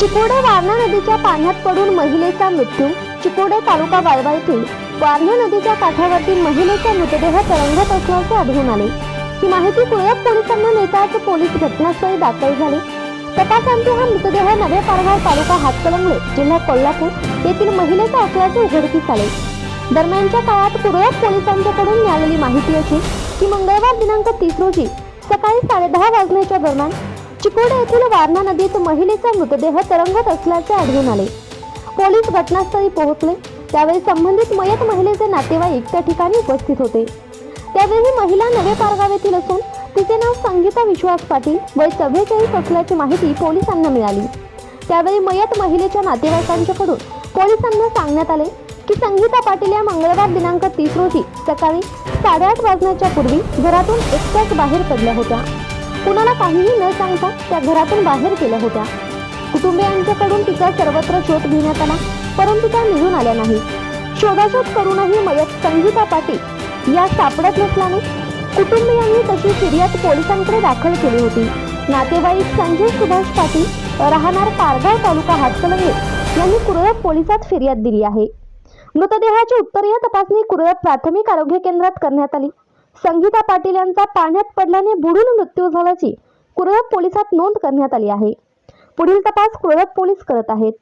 चिकोडे वारणा नदीच्या पाण्यात पडून महिलेचा मृत्यू. चिकोडे तालुका वाळवा येथील वारणा नदीच्या काठावरती महिलेचा मृतदेह तरंगत असल्याचे आढळून आले. ही माहिती कुळप पोलिसांना मिळताच पोलीस घटनास्थळी दाखल झाले. तपासांती हा मृतदेह नवे पारगाव तालुका हातकलंगले जिल्हा कोल्हापूर येथील महिलेचा असल्याचे उघडकीस आले. दरम्यानच्या काळात कुरळप पोलिसांच्याकडून मिळालेली माहिती अशी की मंगळवार दिनांक तीस रोजी सकाळी साडेदहा वाजण्याच्या दरम्यान चिकोडे येथील वारणा नदीत महिलेचा मृतदेह तरंगत असल्याचे आढळून आले. पोलीस घटनास्थळी पोहोचले. त्यावेळी संबंधित मयत महिलेचे नातेवाईक त्या ठिकाणी उपस्थित होते. त्यावेळी ही महिला नवे पारगाव येथील असून तिचे नाव संगीता विश्वास पाटील वय चव्वेचाळीस असल्याची माहिती पोलिसांना मिळाली. त्यावेळी मयत महिलेच्या नातेवाईकांच्याकडून पोलिसांना सांगण्यात आले की संगीता पाटील या मंगळवार दिनांक तीस रोजी सकाळी साडेआठ वाजण्याच्या पूर्वी घरातून एकट्याच बाहेर पडल्या होत्या. कुणाला काहीही न सांगता त्या घरातून बाहेर गेल्या होत्या. कुटुंबियांच्याकडून तिचा सर्वत्र शोध घेण्यात आला परंतु त्या निघून आल्या नाही शोधाशोध करूनही मयत संगीता पाटील या सापडत नसल्याने कुटुंबियांनी तशी फिर्याद पोलिसांकडे दाखल केली होती. नातेवाईक संजय सुभाष पाटील राहणार पारगाव तालुका हातकलंगे यांनी कुरळप पोलिसात फिर्याद दिली आहे. मृतदेहाची उत्तरीय तपासणी कुरळप प्राथमिक आरोग्य केंद्रात करण्यात आली. संगीता पाटील यांचा पाण्यात पडल्याने बुडून मृत्यू झाल्याची कुरळप पोलिसात नोंद करण्यात आली आहे. पुढील तपास कुरळप पोलीस करत आहेत.